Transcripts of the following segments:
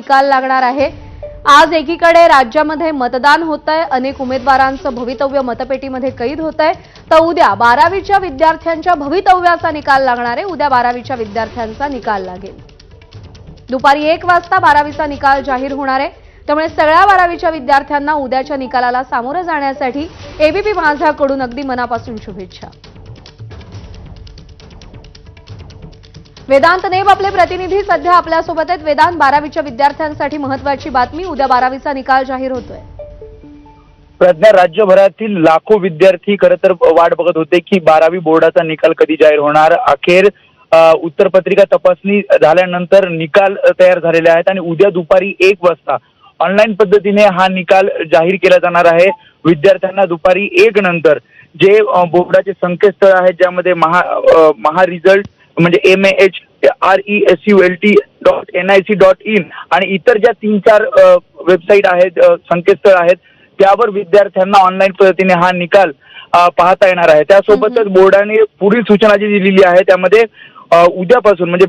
निकाल लागणार आहे. आज एकीकडे राज्यामध्ये मतदान होत आहे अनेक उमेदवारांचं भवितव्य मतपेटीमध्ये कैद होत आहे तर उद्या बारावीच्या विद्यार्थ्यांच्या भवितव्याचा निकाल लागणार आहे. उद्या बारावीच्या विद्यार्थ्यांचा निकाल लागेल. दुपारी एक वाजता बारावीचा निकाल जाहीर होणार आहे. त्यामुळे सगळ्या बारावीच्या विद्यार्थ्यांना उद्याच्या निकालाला सामोरं जाण्यासाठी एबीपी माझाकडून अगदी मनापासून शुभेच्छा. वेदांत नेब आपले प्रतिनिधी सध्या आपल्यासोबत आहेत. वेदांत बारावीच्या विद्यार्थ्यांसाठी महत्वाची बातमी. उद्या बारावीचा निकाल जाहीर होतोय. प्रज्ञा राज्यभरातील लाखो विद्यार्थी खरं तर वाट बघत होते की बारावी बोर्डाचा निकाल कधी जाहीर होणार. अखेर उत्तरपत्रिका तपासणी झाल्यानंतर निकाल तयार झालेले आहेत आणि उद्या दुपारी एक वाजता ऑनलाईन पद्धतीने हा निकाल जाहीर केला जाणार आहे. विद्यार्थ्यांना दुपारी एक नंतर जे बोर्डाचे संकेतस्थळ आहेत ज्यामध्ये महा महा रिझल्ट म्हणजे M H R E S U L T dot N I C dot in आणि इतर ज्या तीन चार वेबसाईट आहेत संकेतस्थळ आहेत त्यावर विद्यार्थ्यांना ऑनलाईन पद्धतीने हा निकाल पाहता येणार आहे. त्यासोबतच बोर्डाने पुढील सूचना जी दिलेली आहे त्यामध्ये उद्यापासून म्हणजे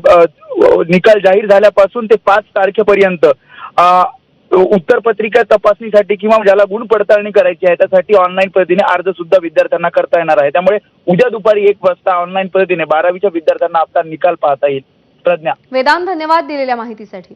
निकाल जाहीर झाल्यापासून ते पाच तारखेपर्यंत उत्तरपत्रिका तपासणीसाठी किंवा ज्याला गुण पडताळणी करायची आहे त्यासाठी ऑनलाईन पद्धतीने अर्ज सुद्धा विद्यार्थ्यांना करता येणार आहे. त्यामुळे उद्या दुपारी एक वाजता ऑनलाईन पद्धतीने बारावीच्या विद्यार्थ्यांना आपला निकाल पाहता येईल. प्रज्ञा. वेदांत धन्यवाद दिलेल्या माहितीसाठी.